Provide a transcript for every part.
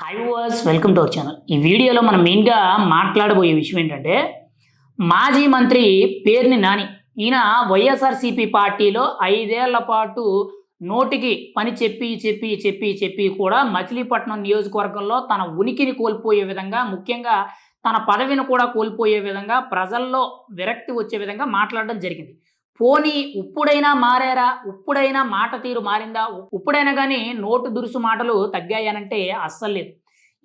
Hi viewers welcome to our channel ఈ వీడియోలో మనం మెయిన్గా మాట్లాడబోయే విషయం ఏంటంటే మాజీ మంత్రి పేర్ని నాని. ఈయన వైఎస్ఆర్సీపీ పార్టీలో ఐదేళ్ళ పాటు నోటికి పని చెప్పి చెప్పి చెప్పి చెప్పి కూడా మచిలీపట్నం నియోజకవర్గంలో తన ఉనికిని కోల్పోయే విధంగా ముఖ్యంగా తన పదవిని కూడా కోల్పోయే విధంగా ప్రజల్లో విరక్తి వచ్చే విధంగా మాట్లాడడం జరిగింది. పోనీ ఉప్పుడైనా మారారా? ఉప్పుడైనా మాట తీరు మారిందా? ఉప్పుడైనా కానీ నోటు దురుసు మాటలు తగ్గాయనంటే అస్సలు లేదు.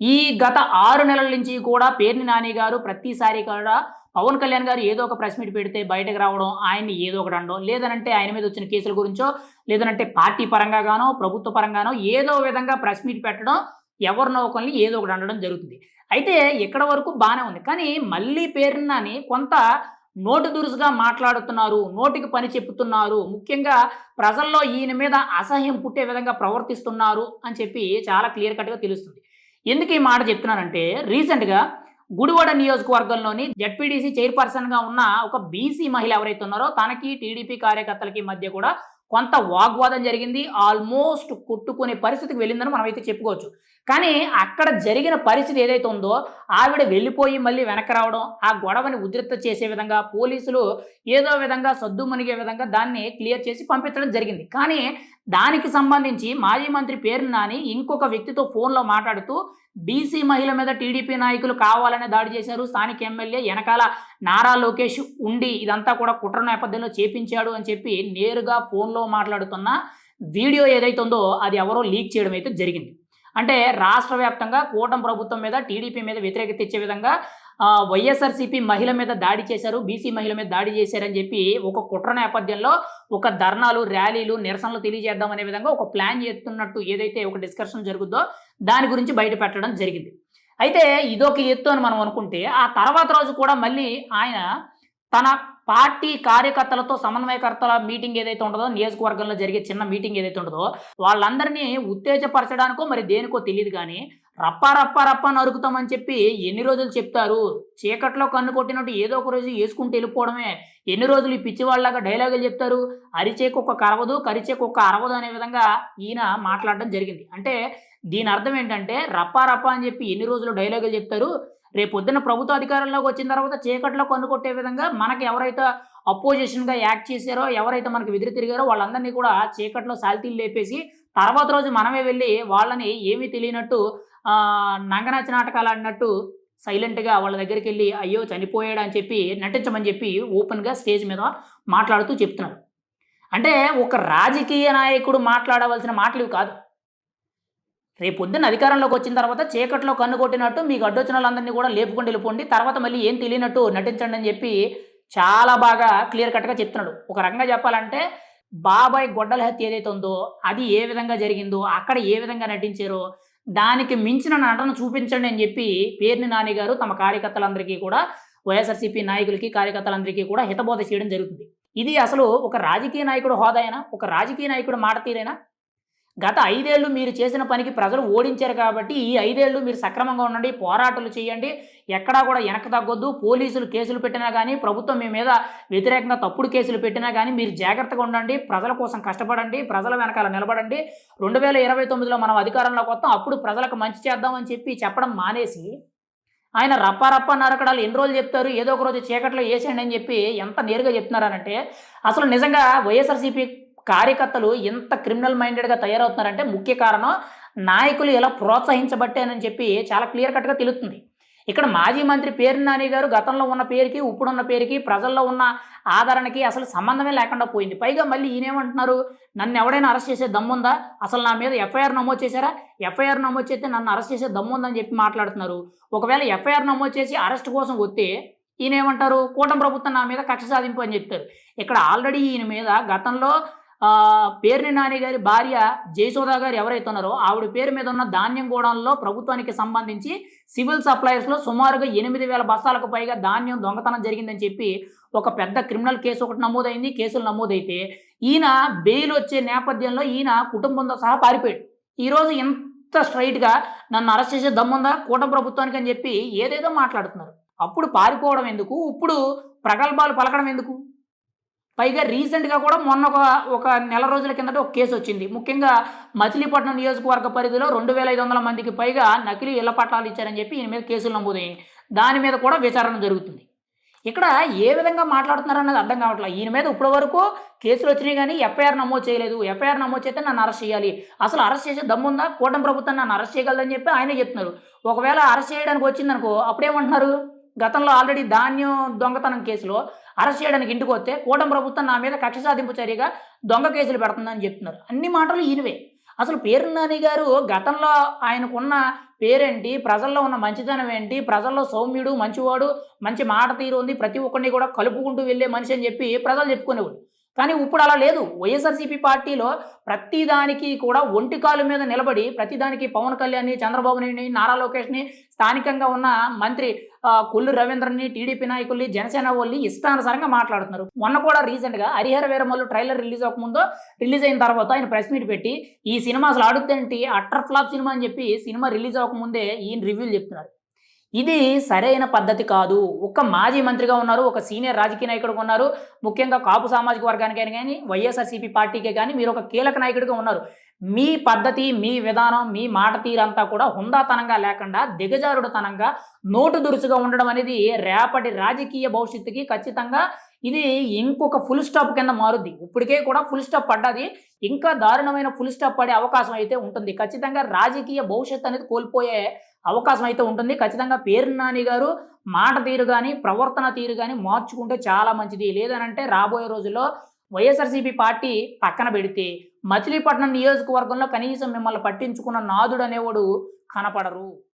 ఈ గత ఆరు నెలల నుంచి కూడా పేర్ని నాని గారు ప్రతిసారి కూడా పవన్ కళ్యాణ్ గారు ఏదో ఒక ప్రెస్ మీట్ పెడితే బయటకు రావడం ఆయన్ని ఏదో ఒకటి అనడం లేదనంటే ఆయన మీద వచ్చిన కేసుల గురించో లేదనంటే పార్టీ పరంగా గానో ప్రభుత్వ పరంగానో ఏదో విధంగా ప్రెస్ మీట్ పెట్టడం ఎవరినో ఒకరిని ఏదో ఒకటి అనడం జరుగుతుంది. అయితే ఇక్కడ వరకు బాగానే ఉంది. కానీ మళ్ళీ పేరున్నాని కొంత నోటు దురుసుగా మాట్లాడుతున్నారు నోటికి పని చెప్తున్నారు ముఖ్యంగా ప్రజల్లో ఈయన మీద అసహ్యం పుట్టే విధంగా ప్రవర్తిస్తున్నారు అని చెప్పి చాలా క్లియర్ కట్గా తెలుస్తుంది. ఎందుకు ఈ మాట చెప్తున్నానంటే రీసెంట్గా గుడివాడ నియోజకవర్గంలోని జడ్పీడీసీ చైర్పర్సన్గా ఉన్న ఒక బీసీ మహిళ ఎవరైతే ఉన్నారో తనకి టీడీపీ కార్యకర్తలకి మధ్య కూడా కొంత వాగ్వాదం జరిగింది ఆల్మోస్ట్ కొట్టుకునే పరిస్థితికి వెళ్ళిందని మనం అయితే చెప్పుకోవచ్చు. కానీ అక్కడ జరిగిన పరిస్థితి ఏదైతే ఉందో ఆవిడ వెళ్ళిపోయి మళ్ళీ వెనక్కి రావడం ఆ గొడవని ఉధృత చేసే విధంగా పోలీసులు ఏదో విధంగా సద్దు మునిగే విధంగా దాన్ని క్లియర్ చేసి పంపించడం జరిగింది. కానీ దానికి సంబంధించి మాజీ మంత్రి పేరు నాని ఇంకొక వ్యక్తితో ఫోన్లో మాట్లాడుతూ బీసీ మహిళ మీద టీడీపీ నాయకులు కావాలనే దాడి చేశారు స్థానిక ఎమ్మెల్యే వెనకాల నారా లోకేష్ ఉండి ఇదంతా కూడా కుట్ర నేపథ్యంలో చేపించాడు అని చెప్పి నేరుగా ఫోన్లో మాట్లాడుతున్న వీడియో ఏదైతే ఉందో అది ఎవరో లీక్ చేయడం అయితే జరిగింది. అంటే రాష్ట్ర వ్యాప్తంగా కూటమి ప్రభుత్వం మీద టీడీపీ మీద వ్యతిరేకత ఇచ్చే విధంగా వైఎస్ఆర్సీపీ మహిళ మీద దాడి చేశారు బీసీ మహిళ మీద దాడి చేశారని చెప్పి ఒక కుట్ర నేపథ్యంలో ఒక ధర్నాలు ర్యాలీలు నిరసనలు తెలియజేద్దాం అనే విధంగా ఒక ప్లాన్ చేస్తున్నట్టు ఏదైతే ఒక డిస్కషన్ జరుగుద్దో దాని గురించి బయట పెట్టడం జరిగింది. అయితే ఇదొక ఎత్తు అని మనం అనుకుంటే ఆ తర్వాత రోజు కూడా మళ్ళీ ఆయన తన పార్టీ కార్యకర్తలతో సమన్వయకర్తల మీటింగ్ ఏదైతే ఉంటుందో నియోజకవర్గంలో జరిగే చిన్న మీటింగ్ ఏదైతే ఉంటుందో వాళ్ళందరినీ ఉత్తేజపరచడానికో మరి దేనికో తెలియదు కానీ రప్ప రప్ప రప్ప నరుకుతామని చెప్పి ఎన్ని రోజులు చెప్తారు? చీకట్లో కన్ను కొట్టినట్టు ఏదో ఒక రోజు వేసుకుంటూ వెళ్ళిపోవడమే. ఎన్ని రోజులు ఈ పిచ్చివాళ్ళలాగా డైలాగులు చెప్తారు? అరిచేకు ఒక కరవదు కరిచేకు ఒక అరవదు అనే విధంగా ఈయన మాట్లాడడం జరిగింది. అంటే దీని అర్థం ఏంటంటే రప్ప రప్ప అని చెప్పి ఎన్ని రోజులు డైలాగులు చెప్తారు? రేపు పొద్దున్న ప్రభుత్వ అధికారంలోకి వచ్చిన తర్వాత చీకట్లో కన్ను కొట్టే విధంగా మనకి ఎవరైతే అపోజిషన్గా యాక్ట్ చేశారో ఎవరైతే మనకి వెదిరి తిరిగారో వాళ్ళందరినీ కూడా చీకట్లో సాల్తీలు లేపేసి తర్వాత రోజు మనమే వెళ్ళి వాళ్ళని ఏమీ తెలియనట్టు నంగనాచి నాటకాలు ఆడినట్టు సైలెంట్గా వాళ్ళ దగ్గరికి వెళ్ళి అయ్యో చనిపోయాడు అని చెప్పి నటించమని చెప్పి ఓపెన్గా స్టేజ్ మీద మాట్లాడుతూ చెప్తున్నారు. అంటే ఒక రాజకీయ నాయకుడు మాట్లాడవలసిన మాటలు ఇవి కాదు. రేపు పొద్దున్న అధికారంలోకి వచ్చిన తర్వాత చీకట్లో కన్ను కొట్టినట్టు మీకు అడ్డొచ్చిన వాళ్ళందరినీ కూడా లేపుకొని వెళ్ళిపోండి తర్వాత మళ్ళీ ఏం తెలియనట్టు నటించండి అని చెప్పి చాలా బాగా క్లియర్ కట్గా చెప్తున్నాడు. ఒక రకంగా చెప్పాలంటే బాబాయ్ గొడ్డల హత్య ఏదైతే ఉందో అది ఏ విధంగా జరిగిందో అక్కడ ఏ విధంగా నటించారో దానికి మించిన నటన చూపించండి అని చెప్పి పేర్ని నాని గారు తమ కార్యకర్తలందరికీ కూడా వైఎస్ఆర్సీపీ నాయకులకి కార్యకర్తలందరికీ కూడా హితబోధ చేయడం జరుగుతుంది. ఇది అసలు ఒక రాజకీయ నాయకుడు హోదాయినా? ఒక రాజకీయ నాయకుడు మాట తీరేనా? గత ఐదేళ్ళు మీరు చేసిన పనికి ప్రజలు ఓడించారు కాబట్టి ఈ ఐదేళ్ళు మీరు సక్రమంగా ఉండండి పోరాటాలు చేయండి. ఎక్కడా కూడా వెనక తగ్గొద్దు. పోలీసులు కేసులు పెట్టినా కానీ ప్రభుత్వం మీ మీద వ్యతిరేకంగా తప్పుడు కేసులు పెట్టినా కానీ మీరు జాగ్రత్తగా ఉండండి. ప్రజల కోసం కష్టపడండి. ప్రజల వెనకాల నిలబడండి. రెండు వేల ఇరవై తొమ్మిదిలో మనం అధికారంలోకి వస్తాం. అప్పుడు ప్రజలకు మంచి చేద్దామని చెప్పి చెప్పడం మానేసి ఆయన రప్ప రప్ప నరకడాలు ఎన్ని రోజులు చెప్తారు? ఏదో ఒక రోజు చీకట్లో వేసేయండి అని చెప్పి ఎంత నేరుగా చెప్తున్నారనంటే అసలు నిజంగా వైఎస్ఆర్సీపీ కార్యకర్తలు ఎంత క్రిమినల్ మైండెడ్గా తయారవుతున్నారంటే ముఖ్య కారణం నాయకులు ఎలా ప్రోత్సహించబట్టేనని చెప్పి చాలా క్లియర్ కట్గా తెలుస్తుంది. ఇక్కడ మాజీ మంత్రి పేరు నాని గారు గతంలో ఉన్న పేరుకి ఇప్పుడున్న పేరుకి ప్రజల్లో ఉన్న ఆదరణకి అసలు సంబంధమే లేకుండా పోయింది. పైగా మళ్ళీ ఈయనేమంటున్నారు? నన్ను ఎవడైనా అరెస్ట్ చేసే దమ్ముందా? అసలు నా మీద ఎఫ్ఐఆర్ నమోదు చేశారా? ఎఫ్ఐఆర్ నమోదు చేస్తే నన్ను అరెస్ట్ చేసే దమ్ముందని చెప్పి మాట్లాడుతున్నారు. ఒకవేళ ఎఫ్ఐఆర్ నమోదు చేసి అరెస్ట్ కోసం వస్తే ఈయన ఏమంటారు కూటమి ప్రభుత్వం నా మీద కక్ష సాధింపు అని చెప్తారు. ఇక్కడ ఆల్రెడీ ఈయన మీద గతంలో పేర్ని నాని గారి భార్య జయసోదా గారు ఎవరైతే ఉన్నారో ఆవిడ పేరు మీద ఉన్న ధాన్యం గోడంలో ప్రభుత్వానికి సంబంధించి సివిల్ సప్లయర్స్లో సుమారుగా ఎనిమిది వేల బస్తాలకు పైగా ధాన్యం దొంగతనం జరిగిందని చెప్పి ఒక పెద్ద క్రిమినల్ కేసు ఒకటి నమోదైంది. కేసులు నమోదైతే ఈయన బెయిల్ వచ్చే నేపథ్యంలో ఈయన కుటుంబంతో సహా పారిపోయాడు. ఈరోజు ఎంత స్ట్రైట్గా నన్ను అరెస్ట్ చేసే దమ్ముందా? కూటమి ప్రభుత్వానికి అని చెప్పి ఏదేదో మాట్లాడుతున్నారు. అప్పుడు పారిపోవడం ఎందుకు? ఇప్పుడు ప్రగల్భాలు పలకడం ఎందుకు? పైగా రీసెంట్గా కూడా మొన్న ఒక ఒక నెల రోజుల కిందట ఒక కేసు వచ్చింది. ముఖ్యంగా మచిలీపట్నం నియోజకవర్గ పరిధిలో రెండు వేల ఐదు వందల మందికి పైగా నకిలీ ఇళ్ళ పట్టాలు ఇచ్చారని చెప్పి ఈయన మీద కేసులు నమోదయ్యాయి. దాని మీద కూడా విచారణ జరుగుతుంది. ఇక్కడ ఏ విధంగా మాట్లాడుతున్నారు అనేది అర్థం కావట్లేదు. ఈయన మీద ఇప్పటి వరకు కేసులు వచ్చినాయి కానీ ఎఫ్ఐఆర్ నమోదు చేయలేదు. ఎఫ్ఐఆర్ నమోదు చేస్తే నన్ను అరెస్ట్ చేయాలి. అసలు అరెస్ట్ చేసే దమ్ముందా కూటమి ప్రభుత్వం నన్ను అరెస్ట్ చేయగలదని చెప్పి ఆయనే చెప్తున్నారు. ఒకవేళ అరెస్ట్ చేయడానికి వచ్చిందనుకో అప్పుడేమంటున్నారు గతంలో ఆల్రెడీ ధాన్యం దొంగతనం కేసులో అరెస్ట్ చేయడానికి ఇంటికి వస్తే కూటమి ప్రభుత్వం నా మీద కక్ష సాధింపు చర్యగా దొంగ కేసులు పెడుతుందని చెప్తున్నారు. అన్ని మాటలు ఈయనవే. అసలు పేరు నాని గారు గతంలో ఆయనకున్న పేరేంటి? ప్రజల్లో ఉన్న మంచితనం ఏంటి? ప్రజల్లో సౌమ్యుడు మంచివాడు మంచి మాట తీరు ఉంది. ప్రతి ఒక్కరిని కూడా కలుపుకుంటూ వెళ్ళే మనిషి అని చెప్పి ప్రజలు చెప్పుకునేవాడు కానీ ఇప్పుడు అలా లేదు. వైఎస్ఆర్సీపీ పార్టీలో ప్రతిదానికి కూడా ఒంటి కాలు మీద నిలబడి ప్రతిదానికి పవన్ కళ్యాణ్ని చంద్రబాబుని నారా లోకేష్ని స్థానికంగా ఉన్న మంత్రి కొల్లు రవీంద్రని టీడీపీ నాయకుల్ని జనసేన వాళ్ళని ఇష్టానుసారంగా మాట్లాడుతున్నారు. మొన్న కూడా రీసెంట్గా హరిహర వీరమల్లు ట్రైలర్ రిలీజ్ అవ్వకముందు రిలీజ్ అయిన తర్వాత ఆయన ప్రెస్ మీట్ పెట్టి ఈ సినిమా అసలు ఆడుతుంటే అట్టర్ ఫ్లాప్ సినిమా అని చెప్పి సినిమా రిలీజ్ అవ్వకముందే ఈయన రివ్యూలు చెప్తున్నారు. ఇది సరైన పద్ధతి కాదు. ఒక మాజీ మంత్రిగా ఉన్నారు ఒక సీనియర్ రాజకీయ నాయకుడుగా ఉన్నారు ముఖ్యంగా కాపు సామాజిక వర్గానికైనా కానీ వైఎస్ఆర్సీపీ పార్టీకే కానీ మీరు ఒక కీలక నాయకుడిగా ఉన్నారు. మీ పద్ధతి మీ విధానం మీ మాట తీరంతా కూడా హుందాతనంగా లేకుండా దిగజారుడుతనంగా నోటు దురుసుగా ఉండడం అనేది రేపటి రాజకీయ భవిష్యత్తుకి ఖచ్చితంగా ఇది ఇంకొక ఫుల్ స్టాప్ కింద మారుద్ది. ఇప్పటికే కూడా ఫుల్ స్టాప్ పడ్డది. ఇంకా దారుణమైన ఫుల్ స్టాప్ పడే అవకాశం అయితే ఉంటుంది. ఖచ్చితంగా రాజకీయ భవిష్యత్తు అనేది కోల్పోయే అవకాశం అయితే ఉంటుంది. ఖచ్చితంగా పేరు నాని గారు మాట తీరు కానీ ప్రవర్తన తీరు కానీ మార్చుకుంటే చాలా మంచిది. లేదనంటే రాబోయే రోజుల్లో వైఎస్ఆర్సీపీ పార్టీ పక్కన పెడితే మచిలీపట్నం నియోజకవర్గంలో కనీసం మిమ్మల్ని పట్టించుకున్న నాదుడు అనేవాడు కనపడరు.